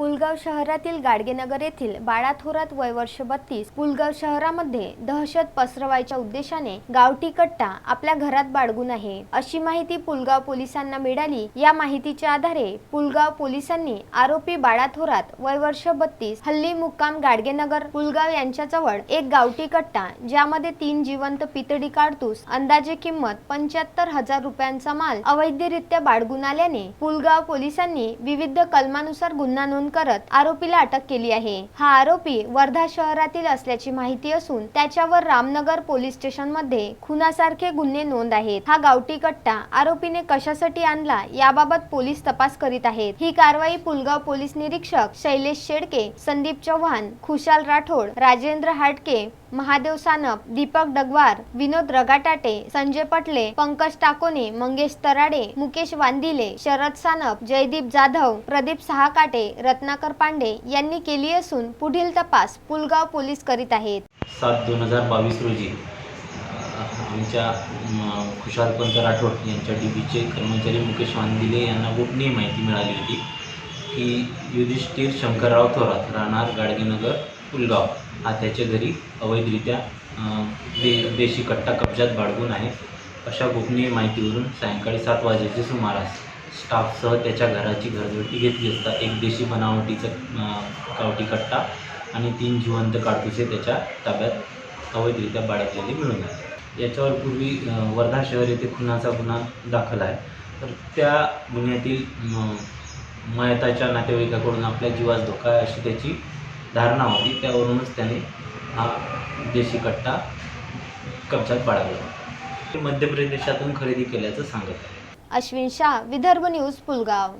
पुलगाव शहरातील गाडगेनगर येथील बाळा थोरात वय वर्ष बत्तीस पुलगाव शहरामध्ये दहशत पसरवायच्या उद्देशाने गावठी कट्टा आपल्या घरात बाळगून आहे. अशी माहिती पुलगाव पोलिसांना मिळाली. या माहितीच्या आधारे पुलगाव पोलिसांनी आरोपी बाळा थोरात वय वर्ष बत्तीस हल्ली मुक्काम गाडगेनगर पुलगाव यांच्याजवळ एक गावठी कट्टा ज्यामध्ये तीन जिवंत पितळी काढतूस अंदाजे किंमत पंच्याहत्तर हजार रुपयांचा माल अवैधरित्या बाळगून आल्याने पुलगाव पोलिसांनी विविध कलमानुसार गुन्हा नोंद करत आरोपीला अटक केली आहे. हा आरोपी वर्धा शहरातील असल्याची माहिती असून त्याच्यावर रामनगर पोलीस स्टेशनमध्ये खुनासारखे गुन्हे नोंद आहेत. हा गावठी कट्टा आरोपीने कशासाठी आणला याबाबत पोलीस तपास करीत आहेत. ही कारवाई पुलगाव पोलीस निरीक्षक शैलेश शेडके संदीप चव्हाण खुशाल राठोड राजेंद्र हाटके महादेव सानप दीपक डगवार विनोद रगाटाटे संजय पटले पंकज टाकोने मंगेश तराडे मुकेश वांदिले शरद सानप जयदीप जाधव प्रदीप सहाकाटे रत्नाकर पांडे यांनी केली असून पुढील तपास पुलगाव पोलीस करीत आहेत. सात दोन हजार बावीस रोजी आमच्या खुशालपंत राठोड यांच्या डीबीचे कर्मचारी मुकेश वांदिले यांना गोपनीय माहिती मिळाली होती की युधिष्ठिर शंकरराव थोरात राहणार गाडगेनगर पुलगाव हा त्याच्या घरी अवैधरित्या दे देशी कट्टा कब्जात बाळगून आहे. अशा गोपनीय माहितीवरून सायंकाळी सात वाजेच्या सुमारास स्टाफसह त्याच्या घराची घरझडती घेतली असता एक देशी बनावटीचं कावटी कट्टा आणि तीन जिवंत काडतुसे त्याच्या ताब्यात अवैधरित्या बाळगलेले मिळून आले. याच्यावर पूर्वी वर्धा शहर येथे खुनाचा गुन्हा दाखल आहे. तर त्या गुन्ह्यातील मयताच्या नातेवाईकाकडून आपल्या जीवास धोका आहे अशी त्याची धारणा होती त्यावरूनच त्याने हा देशी कट्टा कब्जात बाळगला मध्य प्रदेशातून खरेदी केल्याचं सांगत आहे. अश्विन शाह विदर्भ न्यूज पुलगाव.